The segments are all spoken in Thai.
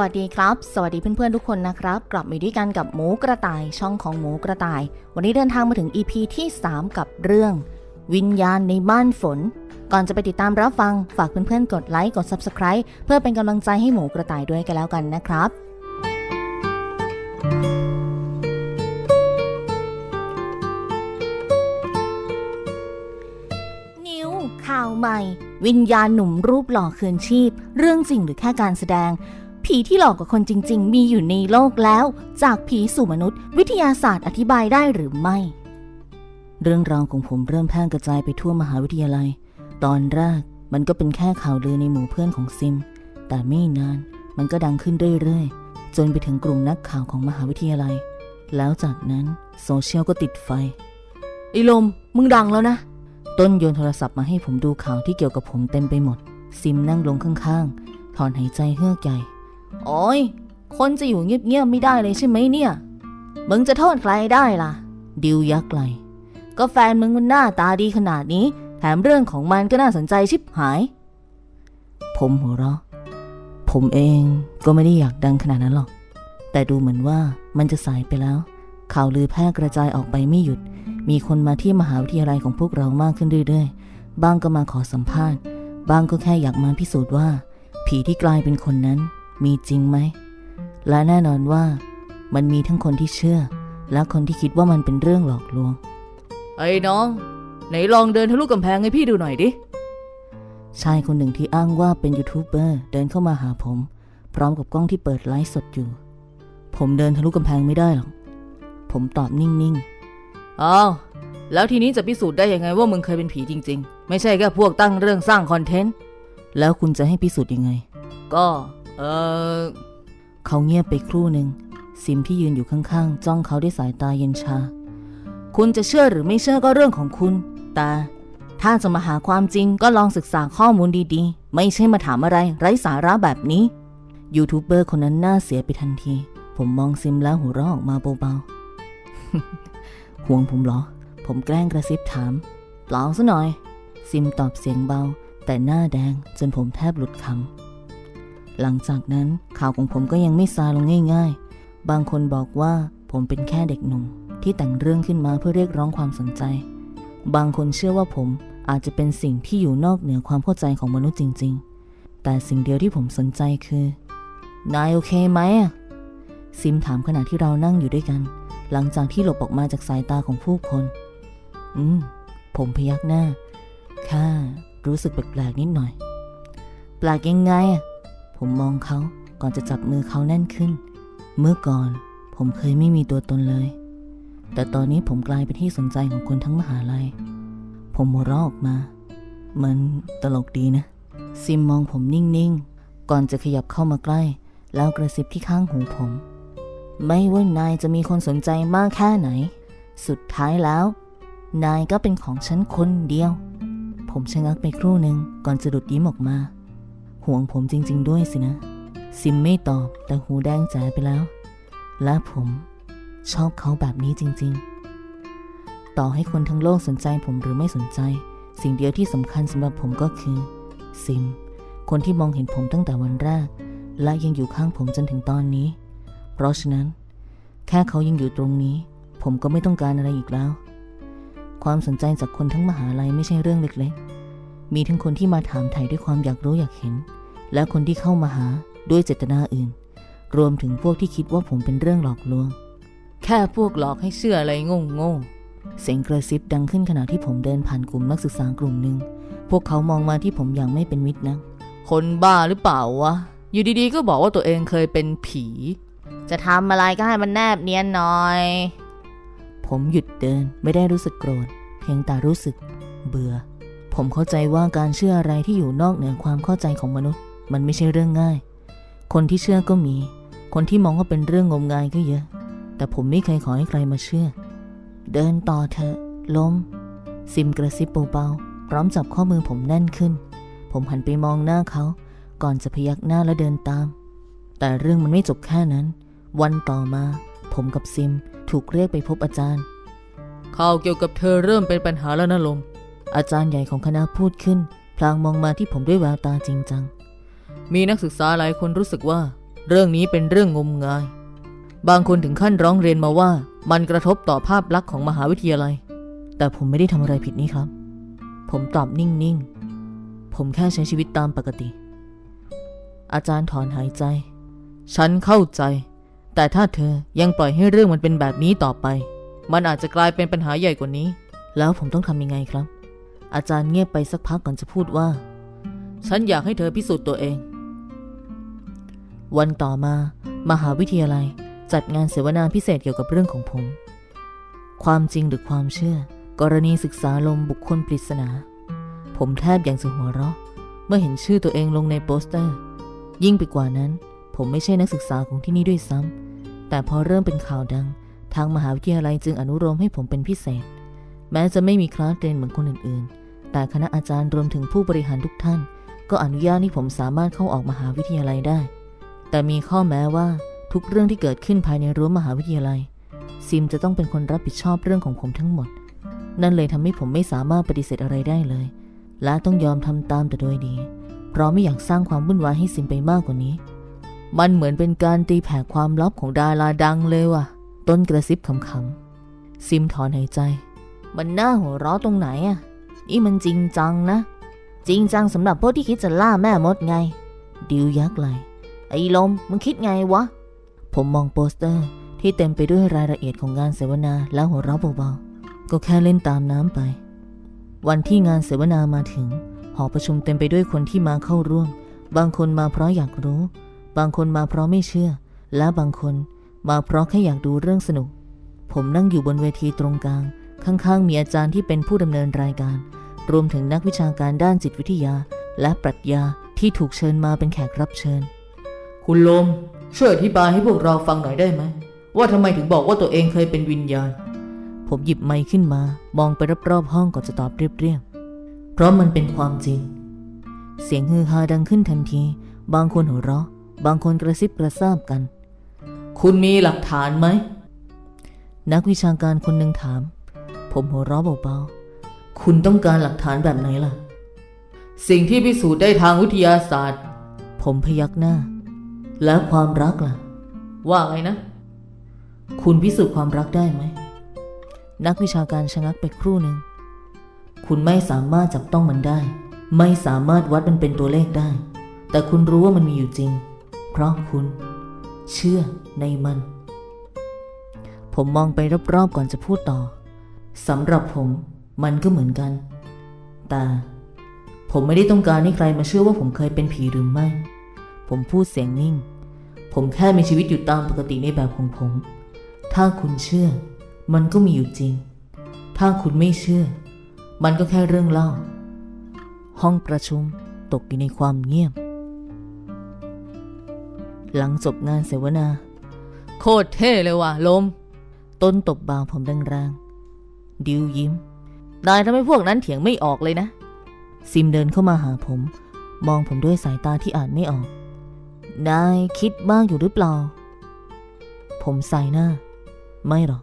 วัสดีครับ สวัสดีเพื่อนๆทุกคนนะครับ กลับมาด้วยกันกับหมูกระต่ายช่องของหมูกระต่าย วันนี้เดินทางมาถึง EP ที่ 3 กับเรื่อง วิญญาณในบ้านฝน ก่อนจะไปติดตามรับฟังฝากเพื่อนๆกดไลค์กด Subscribe เพื่อเป็นกำลังใจให้หมูกระต่ายด้วยกันแล้วกันนะครับนิวข่าวใหม่ วิญญาณหนุ่มรูปหล่อคืนชีพ เรื่องจริงหรือแค่การแสดง ผีที่หลอกกว่าคนจริง ๆ มีอยู่ในโลกแล้ว จากผีสู่มนุษย์ วิทยาศาสตร์อธิบายได้หรือไม่ เรื่องราวของผมเริ่มแพร่กระจายไปทั่วมหาวิทยาลัย ตอนแรกมันก็เป็นแค่ข่าวลือในหมู่เพื่อนของซิม แต่ไม่นานมันก็ดังขึ้นเรื่อยๆ จนไปถึงกลุ่มนักข่าวของมหาวิทยาลัย แล้วจากนั้นโซเชียลก็ติดไฟไอ้ลมมึงดังแล้วนะ ต้นโยนโทรศัพท์มาให้ผมดูข่าวที่เกี่ยวกับผมเต็มไปหมด ซิมนั่งลงข้างๆ ถอนหายใจเฮือกใหญ่ โอ้ย คนจะอยู่เงียบๆไม่ได้เลยใช่ไหมเนี่ย มึงจะโทษใครได้ล่ะ ดิวยักไหลก็แฟนมึงมันหน้าตาดีขนาดนี้ แถมเรื่องของมันก็น่าสนใจชิบหาย ผมหัวเราะ ผมเองก็ไม่ได้อยากดังขนาดนั้นหรอก แต่ดูเหมือนว่ามันจะสายไปแล้ว ข่าวลือแพร่กระจายออกไปไม่หยุด มีคนมาที่มหาวิทยาลัยของพวกเรามากขึ้นเรื่อยๆบางก็มาขอสัมภาษณ์บางก็แค่อยากมาพิสูจน์ว่า ผีที่กลายเป็นคนนั้น มีจริงไหม และแน่นอนว่ามันมีทั้งคนที่เชื่อ และคนที่คิดว่ามันเป็นเรื่องหลอกลวง ไอ้น้อง ไหนลองเดินทะลุกำแพงให้พี่ดูหน่อยดิ ชายคนหนึ่งที่อ้างว่าเป็นยูทูบเบอร์เดินเข้ามาหาผม พร้อมกับกล้องที่เปิดไลฟ์สดอยู่ ผมเดินทะลุกำแพงไม่ได้หรอก ผมตอบนิ่งๆอ้าวแล้วทีนี้จะพิสูจน์ได้ยังไงว่ามึงเคยเป็นผีจริง ๆ ไม่ใช่แค่พวกตั้งเรื่องสร้างคอนเทนต์ แล้วคุณจะให้พิสูจน์ยังไง ก็ เออเขาเงียบไปครู่หนึ่งซิมที่ยืนอยู่ข้างๆ จ้องเขาด้วยสายตาเย็นชา คุณจะเชื่อหรือไม่เชื่อก็เรื่องของคุณ แต่ถ้าจะมาหาความจริงก็ลองศึกษาข้อมูลดีๆ ไม่ใช่มาถามอะไรไร้สาระแบบนี้ ยูทูบเบอร์คนนั้นน่าเสียไปทันที ผมมองซิมแล้วหัวเราะออกมาเบาๆ ห่วงผมเหรอ ผมแกล้งกระซิบถาม เปล่าซะหน่อย ซิมตอบเสียงเบา แต่หน้าแดงจนผมแทบหลุดคำ หลังจากนั้นข่าวของผมก็ยังไม่ซาลงง่าย ๆ บางคนบอกว่าผมเป็นแค่เด็กหนุ่ม ที่แต่งเรื่องขึ้นมาเพื่อเรียกร้องความสนใจ บางคนเชื่อว่าผมอาจจะเป็นสิ่งที่อยู่นอกเหนือความเข้าใจของมนุษย์จริง ๆ แต่สิ่งเดียวที่ผมสนใจคือนายโอเคไหมซิมถามขณะที่เรานั่งอยู่ด้วยกัน หลังจากที่หลบออกมาจากสายตาของผู้คน อืม ผมพยักหน้าค่ารู้สึกแปลกๆนิดหน่อย แปลกยังไงอะ ผมมองเขาก่อนจะจับมือเขาแน่นขึ้น เมื่อก่อนผมเคยไม่มีตัวตนเลย แต่ตอนนี้ผมกลายเป็นที่สนใจของคนทั้งมหาลัย ผมหัวเราะออกมา มันตลกดีนะ ซิมมองผมนิ่งๆ ก่อนจะขยับเข้ามาใกล้ แล้วกระซิบที่ข้างหูผม ไม่ว่านายจะมีคนสนใจมากแค่ไหน สุดท้ายแล้ว นายก็เป็นของฉันคนเดียว ผมชะงักไปครู่หนึ่งก่อนจะดุดยิ้มออกมา ห่วงผมจริง ๆ ด้วยสินะ ซิมไม่ตอบแต่หูแดงแจ๋ไปแล้ว และผมชอบเขาแบบนี้จริง ๆ ต่อให้คนทั้งโลกสนใจผมหรือไม่สนใจ สิ่งเดียวที่สำคัญสำหรับผมก็คือ ซิม คนที่มองเห็นผมตั้งแต่วันแรก และยังอยู่ข้างผมจนถึงตอนนี้ เพราะฉะนั้น แค่เขายังอยู่ตรงนี้ ผมก็ไม่ต้องการอะไรอีกแล้ว ความสนใจจากคนทั้งมหาลัยไม่ใช่เรื่องเล็ก ๆ มีทั้งคนที่มาถามไถ่ด้วยความอยากรู้อยากเห็น และคนที่เข้ามาหาด้วยเจตนาอื่น รวมถึงพวกที่คิดว่าผมเป็นเรื่องหลอกลวง แค่พวกหลอกให้เชื่ออะไรโง่โง่ๆเสียงกระซิบดังขึ้นขณะที่ผมเดินผ่านกลุ่มนักศึกษากลุ่มหนึ่ง พวกเขามองมาที่ผมอย่างไม่เป็นมิตรนะ คนบ้าหรือเปล่าวะ อยู่ดีๆ ก็บอกว่าตัวเองเคยเป็นผี จะทำอะไรก็ให้มันแนบเนียนหน่อย ผมหยุดเดินไม่ได้รู้สึกโกรธ เพียงแต่รู้สึก เบื่อ ผมเข้าใจว่าการเชื่ออะไรที่อยู่นอกเหนือความเข้าใจของมนุษย์ มันไม่ใช่เรื่องง่าย คนที่เชื่อก็มี คนที่มองว่าเป็นเรื่องงมงายก็เยอะ แต่ผมไม่เคยขอให้ใครมาเชื่อ เดินต่อเถอะล้ม ซิมกระซิบเบาๆพร้อมจับข้อมือผมแน่นขึ้น ผมหันไปมองหน้าเขา ก่อนจะพยักหน้าและเดินตาม แต่เรื่องมันไม่จบแค่นั้น วันต่อมา ผมกับซิมถูกเรียกไปพบอาจารย์ข่าวเกี่ยวกับเธอเริ่มเป็นปัญหาแล้วนะลม อาจารย์ใหญ่ของคณะพูดขึ้น พลางมองมาที่ผมด้วยแววตาจริงจัง มีนักศึกษาหลายคนรู้สึกว่า เรื่องนี้เป็นเรื่องงมงาย บางคนถึงขั้นร้องเรียนมาว่า มันกระทบต่อภาพลักษณ์ของมหาวิทยาลัย แต่ผมไม่ได้ทำอะไรผิดนี่ครับ ผมตอบนิ่งๆ ผมแค่ใช้ชีวิตตามปกติ อาจารย์ถอนหายใจ ฉันเข้าใจ แต่ถ้าเธอยังปล่อยให้เรื่องมันเป็นแบบนี้ต่อไป มันอาจจะกลายเป็นปัญหาใหญ่กว่านี้ แล้วผมต้องทำยังไงครับ อาจารย์เงียบไปสักพักก่อนจะพูดว่า ฉันอยากให้เธอพิสูจน์ตัวเอง วันต่อมา มหาวิทยาลัยจัดงานเสวนาพิเศษเกี่ยวกับเรื่องของผม ความจริงหรือความเชื่อ กรณีศึกษาลมบุคคลปริศนา ผมแทบอย่างจะหัวเราะ เมื่อเห็นชื่อตัวเองลงในโปสเตอร์ ยิ่งไปกว่านั้น ผมไม่ใช่นักศึกษาของที่นี่ด้วยซ้ำแต่พอเริ่มเป็นข่าวดัง ทางมหาวิทยาลัยจึงอนุโลมให้ผมเป็นพิเศษ แม้จะไม่มีคลาสเรียนเหมือนคนอื่นๆ แต่คณะอาจารย์รวมถึงผู้บริหารทุกท่าน ก็อนุญาตให้ผมสามารถเข้าออกมหาวิทยาลัยได้ แต่มีข้อแม้ว่าทุกเรื่องที่เกิดขึ้นภายในรั้วมหาวิทยาลัย ซิมจะต้องเป็นคนรับผิดชอบเรื่องของผมทั้งหมด นั่นเลยทำให้ผมไม่สามารถปฏิเสธอะไรได้เลย และต้องยอมทำตามแต่โดยดี เพราะไม่อยากสร้างความวุ่นวายให้ซิมไปมากกว่านี้ มันเหมือนเป็นการตีแผ่ความลับของดาราดังเลยว่ะ ต้นกระซิบขำๆซิมถอนหายใจ มันน่าหัวเราะตรงไหนอะนี่มันจริงจังนะ จริงจังสำหรับพวกที่คิดจะล่าแม่มดไง ดิวยักไหล ไอ้ลมมึงคิดไงวะ ผมมองโปสเตอร์ที่เต็มไปด้วยรายละเอียดของงานเสวนาแล้วหัวเราะเบาๆ ก็แค่เล่นตามน้ำไป วันที่งานเสวนามาถึง หอประชุมเต็มไปด้วยคนที่มาเข้าร่วม บางคนมาเพราะอยากรู้ บางคนมาเพราะไม่เชื่อ และบางคนมาเพราะแค่อยากดูเรื่องสนุก ผมนั่งอยู่บนเวทีตรงกลาง ข้างๆ มีอาจารย์ที่เป็นผู้ดำเนินรายการ รวมถึงนักวิชาการด้านจิตวิทยา และปรัชญาที่ถูกเชิญมาเป็นแขกรับเชิญ คุณลม ช่วยอธิบายให้พวกเราฟังหน่อยได้ไหม ว่าทำไมถึงบอกว่าตัวเองเคยเป็นวิญญาณ ผมหยิบไมค์ขึ้นมา มองไปรอบๆห้องก่อนจะตอบเรียบๆ เพราะมันเป็นความจริง เสียงฮือฮาดังขึ้นทันที บางคนหัวเราะ บางคนกระซิบกระซาบกัน คุณมีหลักฐานไหม นักวิชาการคนหนึ่งถาม ผมหัวเราะเบาๆ คุณต้องการหลักฐานแบบไหนล่ะ สิ่งที่พิสูจน์ได้ทางวิทยาศาสตร์ ผมพยักหน้า แล้วความรักล่ะ ว่าไงนะ คุณพิสูจน์ความรักได้ไหม นักวิชาการชะงักไปครู่หนึ่ง คุณไม่สามารถจับต้องมันได้ ไม่สามารถวัดมันเป็นตัวเลขได้ แต่คุณรู้ว่ามันมีอยู่จริง เพราะคุณ เชื่อในมัน ผมมองไปรอบๆก่อนจะพูดต่อสำหรับผม มันก็เหมือนกัน แต่ ผมไม่ได้ต้องการให้ใครมาเชื่อว่าผมเคยเป็นผีหรือไม่ ผมพูดเสียงนิ่ง ผมแค่มีชีวิตอยู่ตามปกติในแบบของผม ถ้าคุณเชื่อ มันก็มีอยู่จริง ถ้าคุณไม่เชื่อ มันก็แค่เรื่องเล่า ห้องประชุมตกอยู่ในความเงียบ หลังจบงานเสวนา โคตรเท่เลยว่ะลม ต้นตบบ่าวผมแรงๆดิวยิ้มนายทำให้พวกนั้นเถียงไม่ออกเลยนะ ซิมเดินเข้ามาหาผม มองผมด้วยสายตาที่อ่านไม่ออก นายคิดมากอยู่หรือเปล่า ผมใส่หน้า ไม่หรอก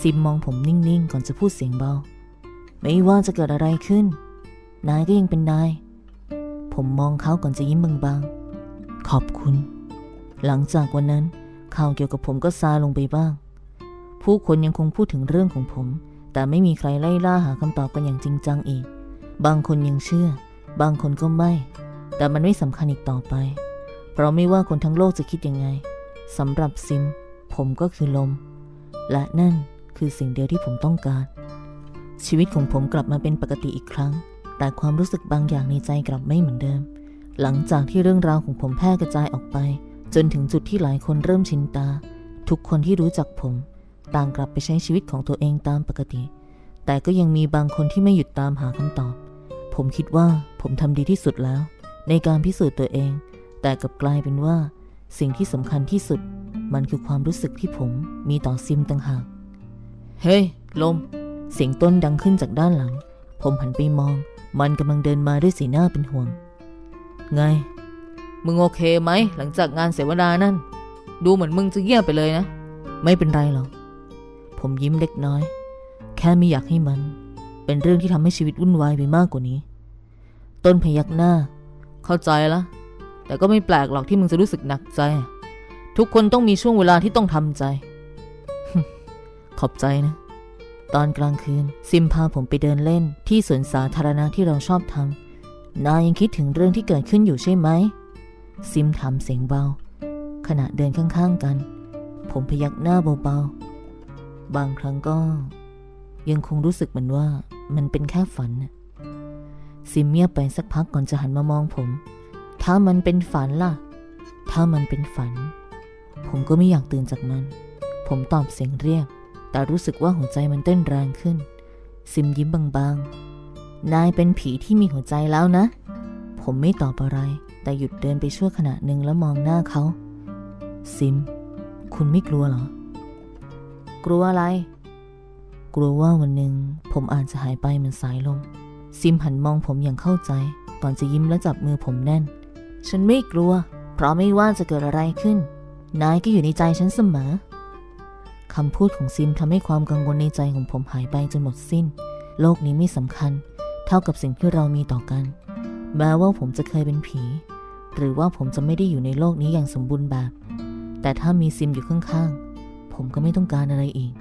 ซิมมองผมนิ่งๆ ก่อนจะพูดเสียงเบา ไม่ว่าจะเกิดอะไรขึ้น นายก็ยังเป็นนาย ผมมองเขาก่อนจะยิ้มบางๆ ขอบคุณ หลังจากวันนั้นข่าวเกี่ยวกับผมก็ซาลงไปบ้าง ผู้คนยังคงพูดถึงเรื่องของผม แต่ไม่มีใครไล่ล่าหาคำตอบกันอย่างจริงจังอีก บางคนยังเชื่อ บางคนก็ไม่ แต่มันไม่สำคัญอีกต่อไป เพราะไม่ว่าคนทั้งโลกจะคิดยังไงสำหรับซิม ผมก็คือลม และนั่นคือสิ่งเดียวที่ผมต้องการ ชีวิตของผมกลับมาเป็นปกติอีกครั้ง แต่ความรู้สึกบางอย่างในใจกลับไม่เหมือนเดิม หลังจากที่เรื่องราวของผมแพร่กระจายออกไป จนถึงจุดที่หลายคนเริ่มชินตา ทุกคนที่รู้จักผม ต่างกลับไปใช้ชีวิตของตัวเองตามปกติ แต่ก็ยังมีบางคนที่ไม่หยุดตามหาคำตอบ ผมคิดว่าผมทำดีที่สุดแล้ว ในการพิสูจน์ตัวเอง แต่กลับกลายเป็นว่า สิ่งที่สำคัญที่สุด มันคือความรู้สึกที่ผมมีต่อซิมต่างหาก เฮ้ย ลม เสียงต้นดังขึ้นจากด้านหลัง ผมหันไปมอง มันกำลังเดินมาด้วยสีหน้าเป็นห่วง ไง มึงโอเคไหม หลังจากงานเสวนานั่น ดูเหมือนมึงจะเงียบไปเลยนะ ไม่เป็นไรหรอก ผมยิ้มเล็กน้อย แค่ไม่อยากให้มัน เป็นเรื่องที่ทำให้ชีวิตวุ่นวายไปมากกว่านี้ ต้นพยักหน้า เข้าใจละ แต่ก็ไม่แปลกหรอกที่มึงจะรู้สึกหนักใจ ทุกคนต้องมีช่วงเวลาที่ต้องทำใจ ขอบใจนะ ตอนกลางคืน ซิมพาผมไปเดินเล่น ที่สวนสาธารณะที่เราชอบทำนายยังคิดถึงเรื่องที่เกิดขึ้นอยู่ใช่ไหม ซิมถามเสียงเบา ขณะเดินข้างๆกัน ผมพยักหน้าเบาๆ บางครั้งก็ ยังคงรู้สึกเหมือนว่ามันเป็นแค่ฝัน ซิมเงียบไปสักพักก่อนจะหันมามองผม ถ้ามันเป็นฝันล่ะ ถ้ามันเป็นฝัน ผมก็ไม่อยากตื่นจากมัน ผมตอบเสียงเรียบแต่รู้สึกว่าหัวใจมันเต้นแรงขึ้น ซิมยิ้มบางๆ นายเป็นผีที่มีหัวใจแล้วนะ ผมไม่ตอบอะไร แต่หยุดเดินไปชั่วขณะหนึ่งแล้วมองหน้าเขา ซิม คุณไม่กลัวเหรอ กลัวอะไร กลัวว่าวันหนึ่งผมอาจจะหายไปเหมือนสายลม ซิมหันมองผมอย่างเข้าใจก่อนจะยิ้มและจับมือผมแน่น ฉันไม่กลัว เพราะไม่ว่าจะเกิดอะไรขึ้น นายก็อยู่ในใจฉันเสมอคำพูดของซิมทำให้ความกังวลในใจของผมหายไปจนหมดสิ้น โลกนี้ไม่สำคัญ เท่ากับสิ่งที่เรามีต่อกัน แม้ว่าผมจะเคยเป็นผี หรือว่าผมจะไม่ได้อยู่ในโลกนี้อย่างสมบูรณ์แบบ แต่ถ้ามีซิมอยู่ข้างๆ ผมก็ไม่ต้องการอะไรอีก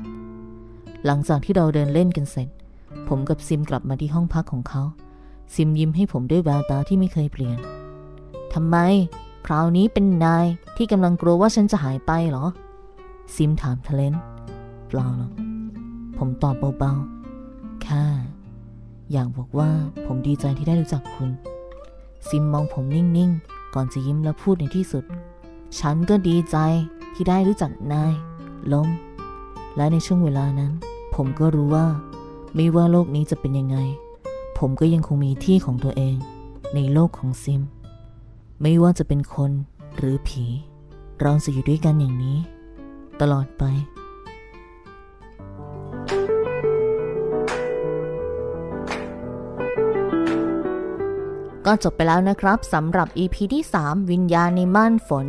หลังจากที่เราเดินเล่นกันเสร็จ ผมกับซิมกลับมาที่ห้องพักของเขา ซิมยิ้มให้ผมด้วยแววตาที่ไม่เคยเปลี่ยน ทำไม คราวนี้เป็นนายที่กำลังกลัวว่าฉันจะหายไปเหรอ ซิมถามทะเลนเปล่าหรอกผมตอบเบาๆแค่อยากบอกว่าผมดีใจที่ได้รู้จักคุณ ซิมมองผมนิ่งๆ ก่อนจะยิ้มแล้วพูดในที่สุด ฉันก็ดีใจที่ได้รู้จักนาย ลม และในช่วงเวลานั้น ผมก็รู้ว่า ไม่ว่าโลกนี้จะเป็นยังไง ผมก็ยังคงมีที่ของตัวเอง ในโลกของซิม ไม่ว่าจะเป็นคนหรือผี เราจะอยู่ด้วยกันอย่างนี้ ตลอดไป ก็จบไปแล้วนะครับสำหรับ EP ที่ 3 วิญญาณในม่านฝน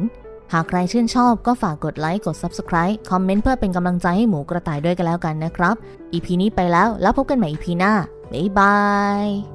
หากใครชื่นชอบก็ฝากกดไลค์ กด Subscribe คอมเมนต์เพื่อเป็นกำลังใจให้หมูกระต่ายด้วยกันแล้วกันนะครับ EP นี้ไปแล้วแล้วพบกันใหม่ EP หน้า บ๊ายบาย